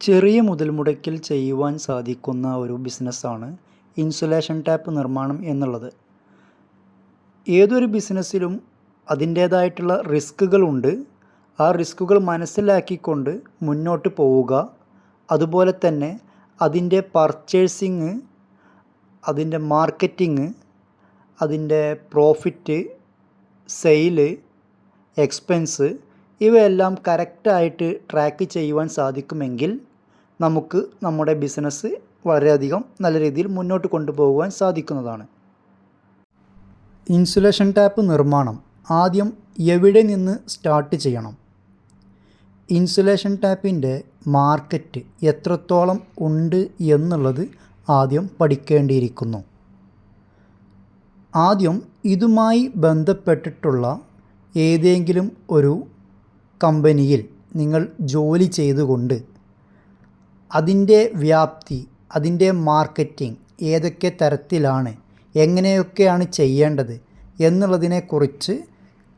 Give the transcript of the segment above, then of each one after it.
ചെറിയ മുതൽ മുടക്കിൽ ചെയ്യുവാൻ സാധിക്കുന്ന ഒരു ബിസിനസ്സാണ് ഇൻസുലേഷൻ ടാപ്പ് നിർമ്മാണം എന്നുള്ളത്. ഏതൊരു ബിസിനസ്സിലും അതിന്റേതായിട്ടുള്ള റിസ്കുകളുണ്ട് ആ റിസ്കുകൾ മനസ്സിലാക്കിക്കൊണ്ട് മുന്നോട്ട് പോവുക. അതുപോലെ തന്നെ അതിന്റെ പർച്ചേസിങ് അതിന്റെ മാർക്കറ്റിങ് അതിന്റെ പ്രോഫിറ്റ് സെയിൽ എക്സ്പെൻസ് ഇവയെല്ലാം കറക്റ്റായിട്ട് ട്രാക്ക് ചെയ്യുവാൻ സാധിക്കുമെങ്കിൽ നമുക്ക് നമ്മുടെ ബിസിനസ് വളരെയധികം നല്ല രീതിയിൽ മുന്നോട്ട് കൊണ്ടുപോകുവാൻ സാധിക്കുന്നതാണ്. ഇൻസുലേഷൻ ടാപ്പ് നിർമ്മാണം ആദ്യം എവിടെ നിന്ന് സ്റ്റാർട്ട് ചെയ്യണം? ഇൻസുലേഷൻ ടാപ്പിന്റെ മാർക്കറ്റ് എത്രത്തോളം ഉണ്ട് എന്നുള്ളത് ആദ്യം പഠിക്കേണ്ടിയിരിക്കുന്നു. ആദ്യം ഇതുമായി ബന്ധപ്പെട്ടിട്ടുള്ള ഏതെങ്കിലും ഒരു കമ്പനിയിൽ നിങ്ങൾ ജോലി ചെയ്തുകൊണ്ട് അതിന്റെ വ്യാപ്തി അതിന്റെ മാർക്കറ്റിംഗ് ഏതൊക്കെ തരത്തിലാണ് എങ്ങനെയൊക്കെയാണ് ചെയ്യേണ്ടത് എന്നുള്ളതിനെക്കുറിച്ച്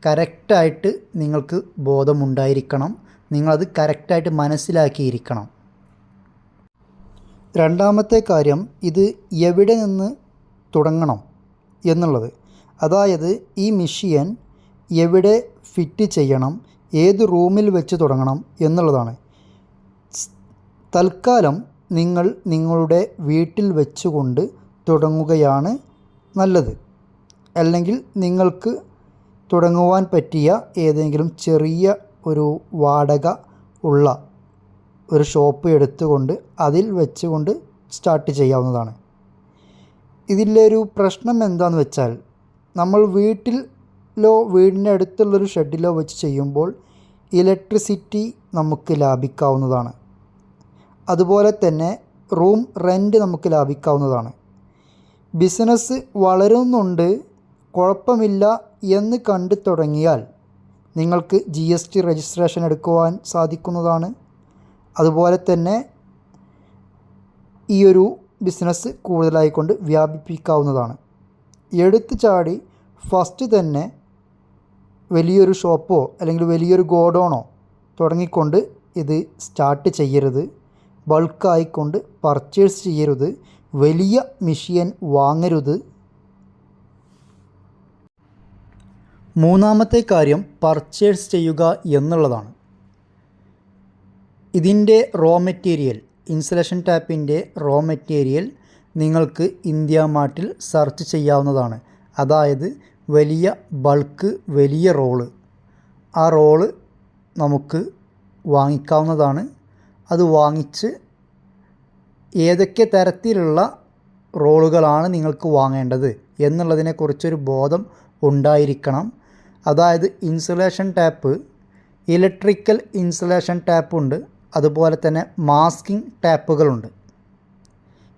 കറക്റ്റായിട്ട് നിങ്ങൾക്ക് ബോധമുണ്ടായിരിക്കണം. നിങ്ങളത് കറക്റ്റായിട്ട് മനസ്സിലാക്കിയിരിക്കണം. രണ്ടാമത്തെ കാര്യം ഇത് എവിടെ നിന്ന് തുടങ്ങണം എന്നുള്ളത്. അതായത് ഈ മിഷ്യൻ എവിടെ ഫിറ്റ് ചെയ്യണം ഏത് റൂമിൽ വെച്ച് തുടങ്ങണം എന്നുള്ളതാണ്. തൽക്കാലം നിങ്ങൾ നിങ്ങളുടെ വീട്ടിൽ വെച്ചുകൊണ്ട് തുടങ്ങുകയാണ് നല്ലത്. അല്ലെങ്കിൽ നിങ്ങൾക്ക് തുടങ്ങുവാൻ പറ്റിയ ഏതെങ്കിലും ചെറിയ ഒരു വാടക ഉള്ള ഒരു ഷോപ്പ് എടുത്തുകൊണ്ട് അതിൽ വെച്ചുകൊണ്ട് സ്റ്റാർട്ട് ചെയ്യാവുന്നതാണ്. ഇതിലെ ഒരു പ്രശ്നം എന്താണെന്ന് വെച്ചാൽ നമ്മൾ വീട്ടിലോ വീടിന്റെ അടുത്തുള്ളൊരു ഷെഡിലോ വെച്ച് ചെയ്യുമ്പോൾ ഇലക്ട്രിസിറ്റി നമുക്ക് ലാഭിക്കാവുന്നതാണ്. അതുപോലെ തന്നെ റൂം റെന്റ് നമുക്ക് ലാഭിക്കാവുന്നതാണ്. ബിസിനസ് വളരുന്നുണ്ട് കുഴപ്പമില്ല എന്ന് കണ്ടു തുടങ്ങിയാൽ നിങ്ങൾക്ക് ജി എസ് ടി രജിസ്ട്രേഷൻ എടുക്കുവാൻ സാധിക്കുന്നതാണ്. അതുപോലെ തന്നെ ഈ ഒരു ബിസിനസ് കൂടുതലായിക്കൊണ്ട് വ്യാപിപ്പിക്കാവുന്നതാണ്. എടുത്തു ചാടി ഫസ്റ്റ് തന്നെ വലിയൊരു ഷോപ്പോ അല്ലെങ്കിൽ വലിയൊരു ഗോഡൗണോ തുടങ്ങിക്കൊണ്ട് ഇത് സ്റ്റാർട്ട് ചെയ്യരുത്. ബൾക്കായിക്കൊണ്ട് പർച്ചേസ് ചെയ്യരുത്. വലിയ മെഷീൻ വാങ്ങരുത്. മൂന്നാമത്തെ കാര്യം പർച്ചേസ് ചെയ്യുക എന്നുള്ളതാണ്. ഇതിന്റെ റോ മെറ്റീരിയൽ ഇൻസുലേഷൻ ടാപ്പിന്റെ റോ മെറ്റീരിയൽ നിങ്ങൾക്ക് ഇന്ത്യ മാർട്ടിൽ സെർച്ച് ചെയ്യാവുന്നതാണ്. അതായത് വലിയ ബൾക്ക് വലിയ റോൾ ആ റോൾ നമുക്ക് വാങ്ങിക്കാവുന്നതാണ്. അത് വാങ്ങിച്ച് ഏതൊക്കെ തരത്തിലുള്ള റോളുകളാണ് നിങ്ങൾക്ക് വാങ്ങേണ്ടത് എന്നുള്ളതിനെക്കുറിച്ചൊരു ബോധം ഉണ്ടായിരിക്കണം. അതായത് ഇൻസുലേഷൻ ടാപ്പ് ഇലക്ട്രിക്കൽ ഇൻസുലേഷൻ ടാപ്പുണ്ട് അതുപോലെ തന്നെ മാസ്കിംഗ് ടാപ്പുകളുണ്ട്.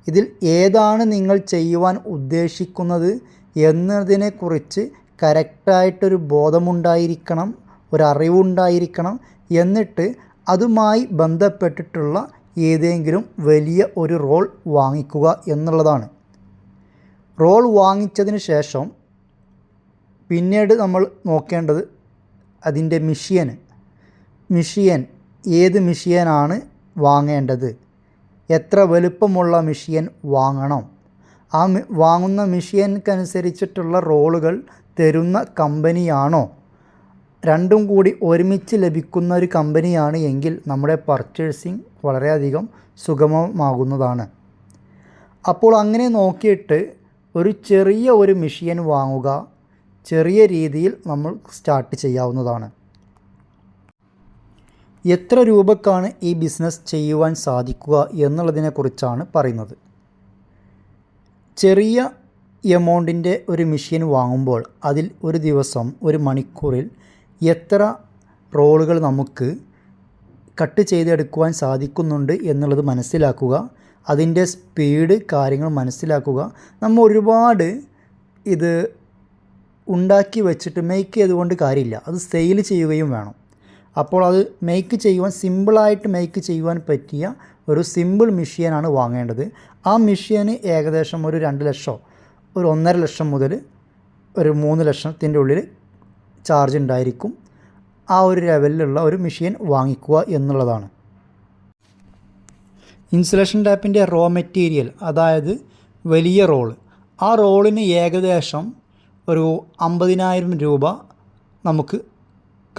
ഇതിൽ ഏതാണ് നിങ്ങൾ ചെയ്യുവാൻ ഉദ്ദേശിക്കുന്നത് എന്നതിനെക്കുറിച്ച് കറക്റ്റായിട്ടൊരു ബോധമുണ്ടായിരിക്കണം ഒരറിവുണ്ടായിരിക്കണം. എന്നിട്ട് അതുമായി ബന്ധപ്പെട്ടിട്ടുള്ള ഏതെങ്കിലും വലിയ ഒരു റോൾ വാങ്ങിക്കുക എന്നുള്ളതാണ്. റോൾ വാങ്ങിച്ചതിന് ശേഷം പിന്നീട് നമ്മൾ നോക്കേണ്ടത് അതിന്റെ മിഷ്യൻ. മിഷ്യൻ ഏത് മിഷ്യനാണ് വാങ്ങേണ്ടത്? എത്ര വലുപ്പമുള്ള മിഷ്യൻ വാങ്ങണം? ആ വാങ്ങുന്ന മിഷ്യൻക്കനുസരിച്ചിട്ടുള്ള റോളുകൾ തരുന്ന കമ്പനിയാണോ? രണ്ടും കൂടി ഒരുമിച്ച് ലഭിക്കുന്ന ഒരു കമ്പനിയാണ് എങ്കിൽ നമ്മുടെ പർച്ചേസിങ് വളരെയധികം സുഗമമാകുന്നതാണ്. അപ്പോൾ അങ്ങനെ നോക്കിയിട്ട് ഒരു ചെറിയ ഒരു മെഷീൻ വാങ്ങുക ചെറിയ രീതിയിൽ നമ്മൾ സ്റ്റാർട്ട് ചെയ്യാവുന്നതാണ്. എത്ര രൂപക്കാണ് ഈ ബിസിനസ് ചെയ്യുവാൻ സാധിക്കുക എന്നുള്ളതിനെക്കുറിച്ചാണ് പറയുന്നത്. ചെറിയ എമൗണ്ടിന്റെ ഒരു മെഷീൻ വാങ്ങുമ്പോൾ അതിൽ ഒരു ദിവസം ഒരു മണിക്കൂറിൽ എത്ര റോളുകൾ നമുക്ക് കട്ട് ചെയ്തെടുക്കുവാൻ സാധിക്കുന്നുണ്ട് എന്നുള്ളത് മനസ്സിലാക്കുക അതിന്റെ സ്പീഡ് കാര്യങ്ങൾ മനസ്സിലാക്കുക. നമ്മൾ ഒരുപാട് ഇത് ഉണ്ടാക്കി വെച്ചിട്ട് മേക്ക് ചെയ്തുകൊണ്ട് കാര്യമില്ല. അത് സെയിൽ ചെയ്യുകയും വേണം. അപ്പോൾ അത് മേക്ക് ചെയ്യുവാൻ സിമ്പിളായിട്ട് മേക്ക് ചെയ്യുവാൻ പറ്റിയ ഒരു സിമ്പിൾ മെഷീനാണ് വാങ്ങേണ്ടത്. ആ മെഷീന് ഏകദേശം ഒരു രണ്ട് ലക്ഷം ഒരു ഒന്നര ലക്ഷം മുതൽ ഒരു മൂന്ന് ലക്ഷത്തിന്റെ ഉള്ളിൽ ചാർജ് ഉണ്ടായിരിക്കും. ആ ഒരു ലെവലിലുള്ള ഒരു മെഷീൻ വാങ്ങിക്കുക എന്നുള്ളതാണ്. ഇൻസുലേഷൻ ടാപ്പിന്റെ റോ മെറ്റീരിയൽ അതായത് വലിയ റോൾ ആ റോളിന് ഏകദേശം ഒരു അമ്പതിനായിരം രൂപ നമുക്ക്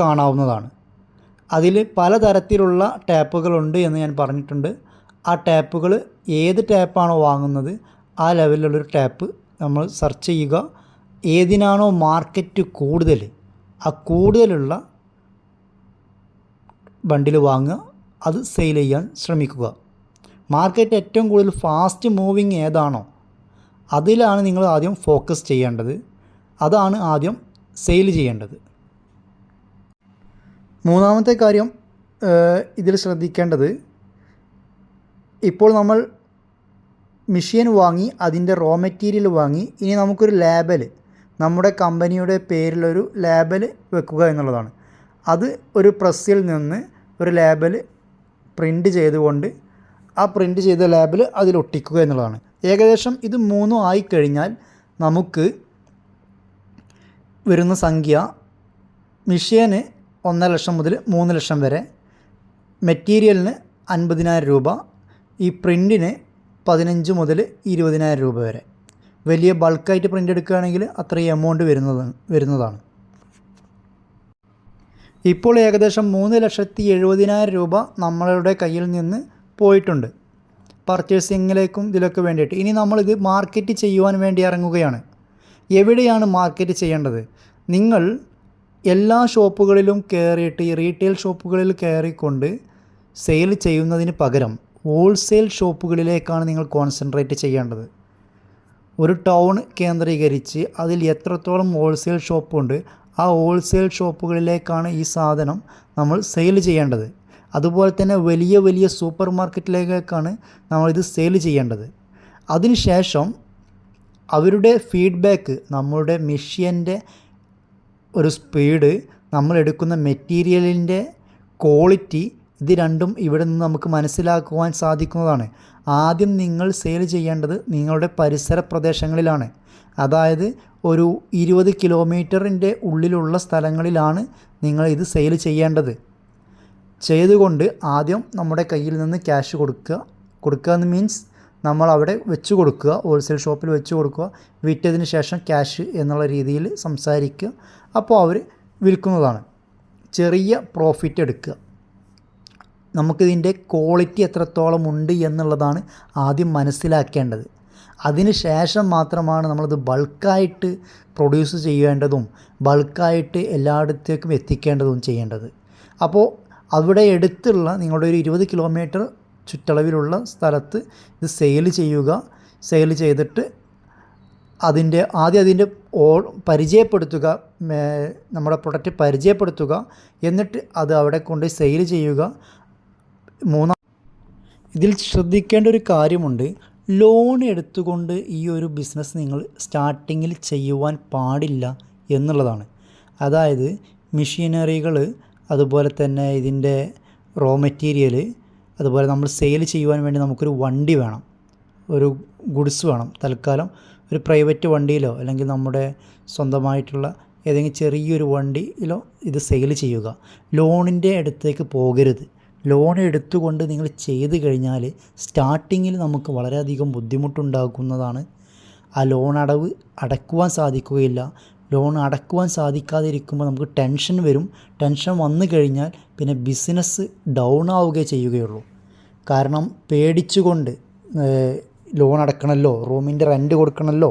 കാണാവുന്നതാണ്. അതിൽ പലതരത്തിലുള്ള ടാപ്പുകളുണ്ട് എന്ന് ഞാൻ പറഞ്ഞിട്ടുണ്ട്. ആ ടാപ്പുകൾ ഏത് ടാപ്പാണോ വാങ്ങുന്നത് ആ ലെവലിലുള്ളൊരു ടാപ്പ് നമ്മൾ സെർച്ച് ചെയ്യുക. ഏതിനാണോ മാർക്കറ്റ് കൂടുതൽ ആ കൂടുതലുള്ള ബണ്ടിൽ വാങ്ങുക അത് സെയിൽ ചെയ്യാൻ ശ്രമിക്കുക. മാർക്കറ്റ് ഏറ്റവും കൂടുതൽ ഫാസ്റ്റ് മൂവിങ് ഏതാണോ അതിലാണ് നിങ്ങൾ ആദ്യം ഫോക്കസ് ചെയ്യേണ്ടത്. അതാണ് ആദ്യം സെയിൽ ചെയ്യേണ്ടത്. മൂന്നാമത്തെ കാര്യം ഇതിൽ ശ്രദ്ധിക്കേണ്ടത് ഇപ്പോൾ നമ്മൾ മെഷീൻ വാങ്ങി അതിന്റെ റോ മെറ്റീരിയൽ വാങ്ങി ഇനി നമുക്കൊരു ലേബൽ നമ്മുടെ കമ്പനിയുടെ പേരിലൊരു ലേബൽ വെക്കുക എന്നുള്ളതാണ്. അത് ഒരു പ്രസ്സിൽ നിന്ന് ഒരു ലേബൽ പ്രിന്റ് ചെയ്തുകൊണ്ട് ആ പ്രിന്റ് ചെയ്ത ലേബൽ അതിൽ ഒട്ടിക്കുക എന്നുള്ളതാണ്. ഏകദേശം ഇത് മൂന്നും ആയിക്കഴിഞ്ഞാൽ നമുക്ക് വരുന്ന സംഖ്യ മിഷ്യന് ഒന്നര ലക്ഷം മുതൽ മൂന്ന് ലക്ഷം വരെ മെറ്റീരിയലിന് അൻപതിനായിരം രൂപ ഈ പ്രിന്റിന് പതിനഞ്ച് മുതൽ ഇരുപതിനായിരം രൂപ വരെ. വലിയ ബൾക്കായിട്ട് പ്രിന്റ് എടുക്കുകയാണെങ്കിൽ അത്രയും എമൗണ്ട് വരുന്നതാണ് വരുന്നതാണ്. ഇപ്പോൾ ഏകദേശം മൂന്ന് ലക്ഷത്തി എഴുപതിനായിരം രൂപ നമ്മളുടെ കയ്യിൽ നിന്ന് പോയിട്ടുണ്ട്. പർച്ചേസിങ്ങിലേക്കും ഇതിലൊക്കെ വേണ്ടിയിട്ട്. ഇനി നമ്മളിത് മാർക്കറ്റ് ചെയ്യുവാൻ വേണ്ടി ഇറങ്ങുകയാണ്. എവിടെയാണ് മാർക്കറ്റ് ചെയ്യേണ്ടത്? നിങ്ങൾ എല്ലാ ഷോപ്പുകളിലും കയറിയിട്ട് ഈ റീറ്റെയിൽ ഷോപ്പുകളിൽ കയറിക്കൊണ്ട് സെയിൽ ചെയ്യുന്നതിന് പകരം ഹോൾസെയിൽ ഷോപ്പുകളിലേക്കാണ് നിങ്ങൾ കോൺസെൻട്രേറ്റ് ചെയ്യേണ്ടത്. ഒരു ടൗൺ കേന്ദ്രീകരിച്ച് അതിൽ എത്രത്തോളം ഹോൾസെയിൽ ഷോപ്പുണ്ട് ആ ഹോൾസെയിൽ ഷോപ്പുകളിലേക്കാണ് ഈ സാധനം നമ്മൾ സെയിൽ ചെയ്യേണ്ടത്. അതുപോലെ തന്നെ വലിയ വലിയ സൂപ്പർ മാർക്കറ്റിലേക്കാണ് നമ്മളിത് സെയിൽ ചെയ്യേണ്ടത്. അതിനുശേഷം അവരുടെ ഫീഡ്ബാക്ക് നമ്മളുടെ മെഷീന്റെ ഒരു സ്പീഡ് നമ്മൾ എടുക്കുന്ന മെറ്റീരിയലിന്റെ ക്വാളിറ്റി ഇത് രണ്ടും ഇവിടെ നിന്ന് നമുക്ക് മനസ്സിലാക്കുവാൻ സാധിക്കുന്നതാണ്. ആദ്യം നിങ്ങൾ സെയിൽ ചെയ്യേണ്ടത് നിങ്ങളുടെ പരിസര പ്രദേശങ്ങളിലാണ്. അതായത് ഒരു ഇരുപത് കിലോമീറ്ററിന്റെ ഉള്ളിലുള്ള സ്ഥലങ്ങളിലാണ് നിങ്ങൾ ഇത് സെയിൽ ചെയ്യേണ്ടത്. ചെയ്തുകൊണ്ട് ആദ്യം നമ്മുടെ കയ്യിൽ നിന്ന് ക്യാഷ് കൊടുക്കുക. കൊടുക്കുക എന്ന് മീൻസ് നമ്മൾ അവിടെ വെച്ച് കൊടുക്കുക ഹോൾസെയിൽ ഷോപ്പിൽ വെച്ച് കൊടുക്കുക വിറ്റതിന് ശേഷം ക്യാഷ് എന്നുള്ള രീതിയിൽ സംസാരിക്കുക. അപ്പോൾ അവർ വിൽക്കുന്നതാണ്. ചെറിയ പ്രോഫിറ്റ് എടുക്കുക. നമുക്കിതിന്റെ ക്വാളിറ്റി എത്രത്തോളം ഉണ്ട് എന്നുള്ളതാണ് ആദ്യം മനസ്സിലാക്കേണ്ടത്. അതിന് ശേഷം മാത്രമാണ് നമ്മളത് ബൾക്കായിട്ട് പ്രൊഡ്യൂസ് ചെയ്യേണ്ടതും ബൾക്കായിട്ട് എല്ലായിടത്തേക്കും എത്തിക്കേണ്ടതും ചെയ്യേണ്ടത്. അപ്പോൾ അവിടെ അടുത്തുള്ള നിങ്ങളുടെ ഒരു ഇരുപത് കിലോമീറ്റർ ചുറ്റളവിലുള്ള സ്ഥലത്ത് ഇത് സെയിൽ ചെയ്യുക സെയിൽ ചെയ്തിട്ട് അതിന്റെ ആദ്യം അതിന്റെ ഓ പരിചയപ്പെടുത്തുക നമ്മുടെ പ്രൊഡക്റ്റ് പരിചയപ്പെടുത്തുക എന്നിട്ട് അത് അവിടെ കൊണ്ട് സെയിൽ ചെയ്യുക മൂന്നാം ഇതിൽ ശ്രദ്ധിക്കേണ്ട ഒരു കാര്യമുണ്ട്. ലോൺ എടുത്തുകൊണ്ട് ഈ ഒരു ബിസിനസ് നിങ്ങൾ സ്റ്റാർട്ടിങ്ങിൽ ചെയ്യുവാൻ പാടില്ല എന്നുള്ളതാണ്. അതായത് മെഷീനറികൾ അതുപോലെ തന്നെ ഇതിന്റെ റോ മെറ്റീരിയൽ അതുപോലെ നമ്മൾ സെയിൽ ചെയ്യുവാൻ വേണ്ടി നമുക്കൊരു വണ്ടി വേണം. ഒരു ഗുഡ്സ് വേണം. തൽക്കാലം ഒരു പ്രൈവറ്റ് വണ്ടിയിലോ അല്ലെങ്കിൽ നമ്മുടെ സ്വന്തമായിട്ടുള്ള ഏതെങ്കിലും ചെറിയൊരു വണ്ടിയിലോ ഇത് സെയിൽ ചെയ്യുക. ലോണിന്റെ അടുത്തേക്ക് പോകരുത്. ലോൺ എടുത്തുകൊണ്ട് നിങ്ങൾ ചെയ്ത് കഴിഞ്ഞാൽ സ്റ്റാർട്ടിങ്ങിൽ നമുക്ക് വളരെയധികം ബുദ്ധിമുട്ടുണ്ടാക്കുന്നതാണ്. ആ ലോൺ അടവ് അടക്കുവാൻ സാധിക്കുകയില്ല. ലോൺ അടക്കുവാൻ സാധിക്കാതിരിക്കുമ്പോൾ നമുക്ക് ടെൻഷൻ വരും. ടെൻഷൻ വന്നു കഴിഞ്ഞാൽ പിന്നെ ബിസിനസ് ഡൗൺ ആവുകയേ ചെയ്യുകയുള്ളൂ. കാരണം പേടിച്ചുകൊണ്ട് ലോൺ അടക്കണമല്ലോ റൂമിന്റെ റെന്റ് കൊടുക്കണമല്ലോ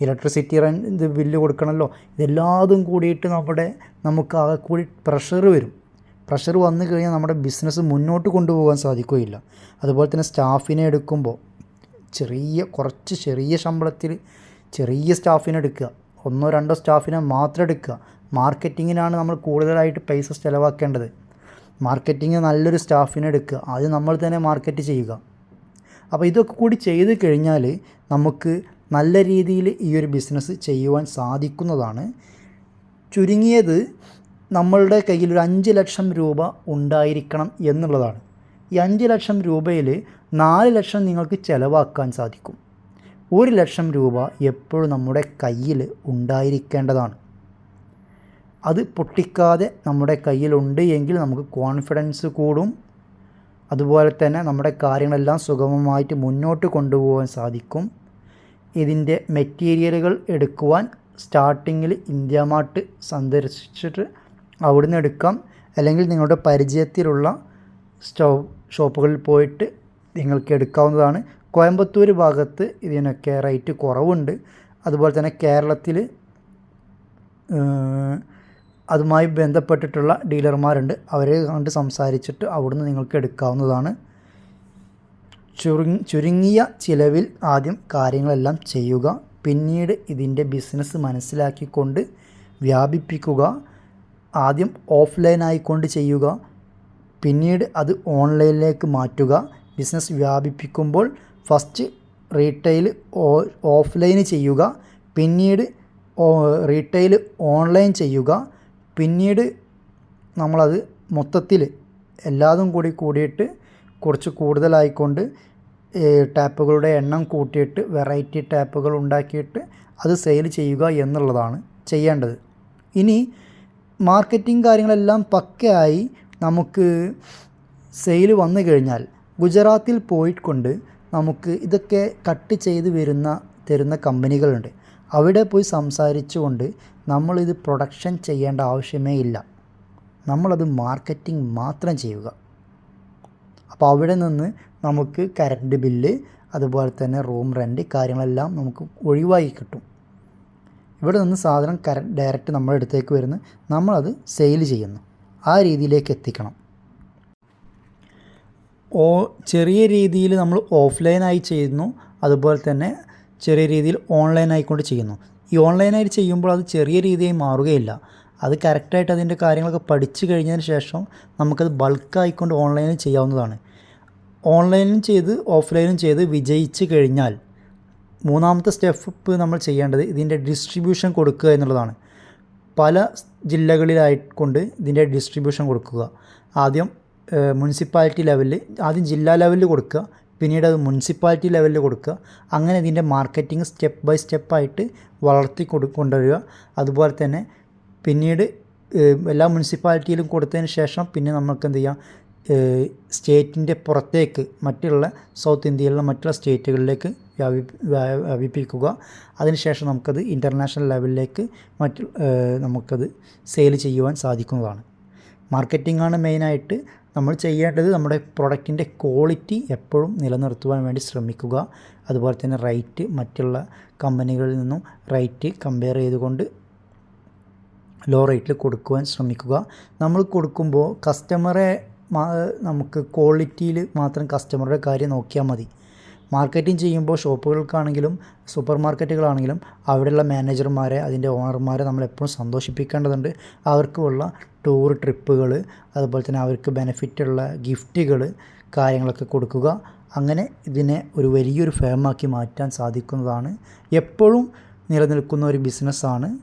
ഇലക്ട്രിസിറ്റി റെന്റ് ബില്ല് കൊടുക്കണമല്ലോ ഇതെല്ലാതും കൂടിയിട്ട് നമ്മുടെ നമുക്ക് ആകെ കൂടി പ്രഷർ വരും. പ്രഷർ വന്നു കഴിഞ്ഞാൽ നമ്മുടെ ബിസിനസ് മുന്നോട്ട് കൊണ്ടുപോകാൻ സാധിക്കുകയില്ല. അതുപോലെ തന്നെ സ്റ്റാഫിനെ എടുക്കുമ്പോൾ ചെറിയ കുറച്ച് ചെറിയ ശമ്പളത്തിൽ ചെറിയ സ്റ്റാഫിനെ എടുക്കുക. ഒന്നോ രണ്ടോ സ്റ്റാഫിനെ മാത്രം എടുക്കുക. മാർക്കറ്റിങ്ങിനാണ് നമ്മൾ കൂടുതലായിട്ട് പൈസ ചിലവാക്കേണ്ടത്. മാർക്കറ്റിങ് നല്ലൊരു സ്റ്റാഫിനെ എടുക്കുക. അത് നമ്മൾ തന്നെ മാർക്കറ്റ് ചെയ്യുക. അപ്പോൾ ഇതൊക്കെ കൂടി ചെയ്ത് കഴിഞ്ഞാൽ നമുക്ക് നല്ല രീതിയിൽ ഈ ഒരു ബിസിനസ് ചെയ്യുവാൻ സാധിക്കുന്നതാണ്. ചുരുങ്ങിയത് നമ്മളുടെ കയ്യിൽ ഒരു അഞ്ച് ലക്ഷം രൂപ ഉണ്ടായിരിക്കണം എന്നുള്ളതാണ്. ഈ അഞ്ച് ലക്ഷം രൂപയിൽ നാല് ലക്ഷം നിങ്ങൾക്ക് ചിലവാക്കാൻ സാധിക്കും. ഒരു ലക്ഷം രൂപ എപ്പോഴും നമ്മുടെ കയ്യിൽ ഉണ്ടായിരിക്കേണ്ടതാണ്. അത് പൊട്ടിക്കാതെ നമ്മുടെ കയ്യിലുണ്ട് എങ്കിൽ നമുക്ക് കോൺഫിഡൻസ് കൂടും. അതുപോലെ തന്നെ നമ്മുടെ കാര്യങ്ങളെല്ലാം സുഗമമായിട്ട് മുന്നോട്ട് കൊണ്ടുപോകാൻ സാധിക്കും. ഇതിന്റെ മെറ്റീരിയലുകൾ എടുക്കുവാൻ സ്റ്റാർട്ടിങ്ങിൽ ഇന്ത്യ മാർട്ട് സന്ദർശിച്ചിട്ട് അവിടുന്ന് എടുക്കാം. അല്ലെങ്കിൽ നിങ്ങളുടെ പരിചയത്തിലുള്ള സ്റ്റോ ഷോപ്പുകളിൽ പോയിട്ട് നിങ്ങൾക്ക് എടുക്കാവുന്നതാണ്. കോയമ്പത്തൂർ ഭാഗത്ത് ഇതിനൊക്കെ റേറ്റ് കുറവുണ്ട്. അതുപോലെ തന്നെ കേരളത്തിൽ അതുമായി ബന്ധപ്പെട്ടിട്ടുള്ള ഡീലർമാരുണ്ട്. അവരെ കണ്ട് സംസാരിച്ചിട്ട് അവിടുന്ന് നിങ്ങൾക്ക് എടുക്കാവുന്നതാണ്. ചുരുങ്ങി ചുരുങ്ങിയ ചിലവിൽ ആദ്യം കാര്യങ്ങളെല്ലാം ചെയ്യുക. പിന്നീട് ഇതിന്റെ ബിസിനസ് മനസ്സിലാക്കിക്കൊണ്ട് വ്യാപിപ്പിക്കുക. ആദ്യം ഓഫ്ലൈനായിക്കൊണ്ട് ചെയ്യുക. പിന്നീട് അത് ഓൺലൈനിലേക്ക് മാറ്റുക. ബിസിനസ് വ്യാപിപ്പിക്കുമ്പോൾ ഫസ്റ്റ് റീറ്റെയിൽ ഓഫ്ലൈൻ ചെയ്യുക. പിന്നീട് റീറ്റെയിൽ ഓൺലൈൻ ചെയ്യുക. പിന്നീട് നമ്മളത് മൊത്തത്തിൽ എല്ലാതും കൂടി കൂടിയിട്ട് കുറച്ച് കൂടുതലായിക്കൊണ്ട് ടാപ്പുകളുടെ എണ്ണം കൂട്ടിയിട്ട് വെറൈറ്റി ടാപ്പുകൾ ഉണ്ടാക്കിയിട്ട് അത് സെയിൽ ചെയ്യുക എന്നുള്ളതാണ് ചെയ്യേണ്ടത്. ഇനി മാർക്കറ്റിംഗ് കാര്യങ്ങളെല്ലാം പക്കയായി നമുക്ക് സെയിൽ വന്നു കഴിഞ്ഞാൽ ഗുജറാത്തിൽ പോയിക്കൊണ്ട് നമുക്ക് ഇതൊക്കെ കട്ട് ചെയ്ത് വരുന്ന തരുന്ന കമ്പനികളുണ്ട്. അവിടെ പോയി സംസാരിച്ചുകൊണ്ട് നമ്മളിത് പ്രൊഡക്ഷൻ ചെയ്യേണ്ട ആവശ്യമേ ഇല്ല. നമ്മളത് മാർക്കറ്റിംഗ് മാത്രം ചെയ്യുക. അപ്പോൾ അവിടെ നിന്ന് നമുക്ക് കറണ്ട് ബില്ല് അതുപോലെ തന്നെ റൂം റെന്റ് കാര്യങ്ങളെല്ലാം നമുക്ക് ഒഴിവായി കിട്ടും. ഇവിടെ നിന്ന് സാധനം കര ഡയറക്റ്റ് നമ്മുടെ അടുത്തേക്ക് വരുന്നു. നമ്മളത് സെയിൽ ചെയ്യുന്നു. ആ രീതിയിലേക്ക് എത്തിക്കണം. ഓ ചെറിയ രീതിയിൽ നമ്മൾ ഓഫ്ലൈനായി ചെയ്യുന്നു. അതുപോലെ തന്നെ ചെറിയ രീതിയിൽ ഓൺലൈനായിക്കൊണ്ട് ചെയ്യുന്നു. ഈ ഓൺലൈനായിട്ട് ചെയ്യുമ്പോൾ അത് ചെറിയ രീതിയായി മാറുകയില്ല. അത് കറക്റ്റായിട്ട് അതിന്റെ കാര്യങ്ങളൊക്കെ പഠിച്ചു കഴിഞ്ഞതിന് ശേഷം നമുക്കത് ബൾക്കായിക്കൊണ്ട് ഓൺലൈനിൽ ചെയ്യാവുന്നതാണ്. ഓൺലൈനും ചെയ്ത് ഓഫ്ലൈനും ചെയ്ത് വിജയിച്ച് കഴിഞ്ഞാൽ മൂന്നാമത്തെ സ്റ്റെപ്പ് നമ്മൾ ചെയ്യേണ്ടത് ഇതിന്റെ ഡിസ്ട്രിബ്യൂഷൻ കൊടുക്കുക എന്നുള്ളതാണ്. പല ജില്ലകളിലായിക്കൊണ്ട് ഇതിന്റെ ഡിസ്ട്രിബ്യൂഷൻ കൊടുക്കുക. ആദ്യം മുനിസിപ്പാലിറ്റി ലെവലിൽ ആദ്യം ജില്ലാ ലെവലിൽ കൊടുക്കുക. പിന്നീട് അത് മുനിസിപ്പാലിറ്റി ലെവലിൽ കൊടുക്കുക. അങ്ങനെ ഇതിന്റെ മാർക്കറ്റിംഗ് സ്റ്റെപ്പ് ബൈ സ്റ്റെപ്പായിട്ട് വളർത്തി കൊടു കൊണ്ടുവരിക. അതുപോലെ തന്നെ പിന്നീട് എല്ലാ മുനിസിപ്പാലിറ്റിയിലും കൊടുത്തതിന് ശേഷം പിന്നെ നമുക്ക് എന്ത് ചെയ്യാം? സ്റ്റേറ്റിന്റെ പുറത്തേക്ക് മറ്റുള്ള സൗത്ത് ഇന്ത്യയിലുള്ള മറ്റുള്ള സ്റ്റേറ്റുകളിലേക്ക് വ്യാപി വ്യാപിപ്പിക്കുക. അതിനുശേഷം നമുക്കത് ഇന്റർനാഷണൽ ലെവലിലേക്ക് മറ്റ് നമുക്കത് സെയിൽ ചെയ്യുവാൻ സാധിക്കുന്നതാണ്. മാർക്കറ്റിംഗ് ആണ് മെയിനായിട്ട് നമ്മൾ ചെയ്യേണ്ടത് നമ്മുടെ പ്രൊഡക്റ്റിന്റെ ക്വാളിറ്റി എപ്പോഴും നിലനിർത്തുവാൻ വേണ്ടി ശ്രമിക്കുക. അതുപോലെ തന്നെ റേറ്റ് മറ്റുള്ള കമ്പനികളിൽ നിന്നും റേറ്റ് കമ്പയർ ചെയ്തുകൊണ്ട് ലോ റേറ്റിൽ കൊടുക്കുവാൻ ശ്രമിക്കുക. നമ്മൾ കൊടുക്കുമ്പോൾ കസ്റ്റമറെ നമുക്ക് ക്വാളിറ്റിയിൽ മാത്രം കസ്റ്റമറുടെ കാര്യം നോക്കിയാൽ മതി. മാർക്കറ്റിംഗ് ചെയ്യുമ്പോൾ ഷോപ്പുകൾക്കാണെങ്കിലും സൂപ്പർ മാർക്കറ്റുകളാണെങ്കിലും അവിടെയുള്ള മാനേജർമാരെ അതിന്റെ ഓണർമാരെ നമ്മൾ എപ്പോഴും സന്തോഷിപ്പിക്കേണ്ടതുണ്ട്. അവർക്കുള്ള ടൂർ ട്രിപ്പുകൾ അതുപോലെ തന്നെ അവർക്ക് ബെനിഫിറ്റുള്ള ഗിഫ്റ്റുകൾ കാര്യങ്ങളൊക്കെ കൊടുക്കുക. അങ്ങനെ ഇതിനെ ഒരു വലിയൊരു ഫേമാക്കി മാറ്റാൻ സാധിക്കുന്നതാണ്. എപ്പോഴും നിലനിൽക്കുന്ന ഒരു ബിസിനസ്സാണ്.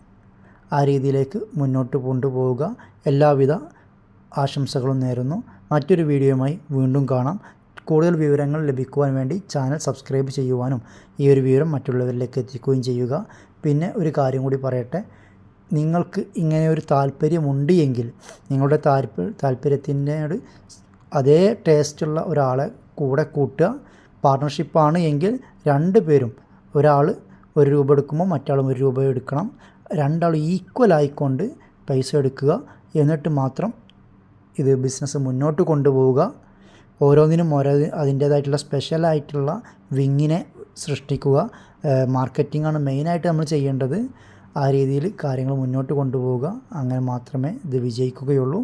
ആ രീതിയിലേക്ക് മുന്നോട്ട് കൊണ്ടുപോവുക. എല്ലാവിധ ആശംസകളും നേരുന്നു. മറ്റൊരു വീഡിയോയുമായി വീണ്ടും കാണാം. കൂടുതൽ വിവരങ്ങൾ ലഭിക്കുവാൻ വേണ്ടി ചാനൽ സബ്സ്ക്രൈബ് ചെയ്യുവാനും ഈ ഒരു വിവരം മറ്റുള്ളവരിലേക്ക് എത്തിക്കുകയും ചെയ്യുക. പിന്നെ ഒരു കാര്യം കൂടി പറയട്ടെ. നിങ്ങൾക്ക് ഇങ്ങനെ ഒരു താല്പര്യമുണ്ട് എങ്കിൽ നിങ്ങളുടെ താല്പര്യ താല്പര്യത്തിനോട് അതേ ടേസ്റ്റുള്ള ഒരാളെ കൂടെ കൂട്ടുക. പാർട്ണർഷിപ്പാണ് എങ്കിൽ രണ്ട് പേരും ഒരാൾ ഒരു രൂപ എടുക്കുമ്പോൾ മറ്റാളും ഒരു രൂപ എടുക്കണം. രണ്ടാളും ഈക്വൽ ആയിക്കൊണ്ട് പൈസ എടുക്കുക. എന്നിട്ട് മാത്രം ഇത് ബിസിനസ് മുന്നോട്ട് കൊണ്ടുപോവുക. ഓരോന്നിനും ഓരോ അതിന്റേതായിട്ടുള്ള സ്പെഷ്യലായിട്ടുള്ള വിങ്ങിനെ സൃഷ്ടിക്കുക മാർക്കറ്റിംഗാണ് മെയിനായിട്ട് നമ്മൾ ചെയ്യേണ്ടത്. ആ രീതിയിൽ കാര്യങ്ങൾ മുന്നോട്ട് കൊണ്ടുപോവുക. അങ്ങനെ മാത്രമേ ഇത് വിജയിക്കുകയുള്ളൂ.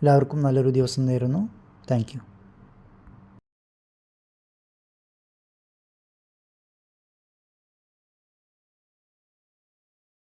എല്ലാവർക്കും നല്ലൊരു ദിവസം നേരുന്നു. താങ്ക്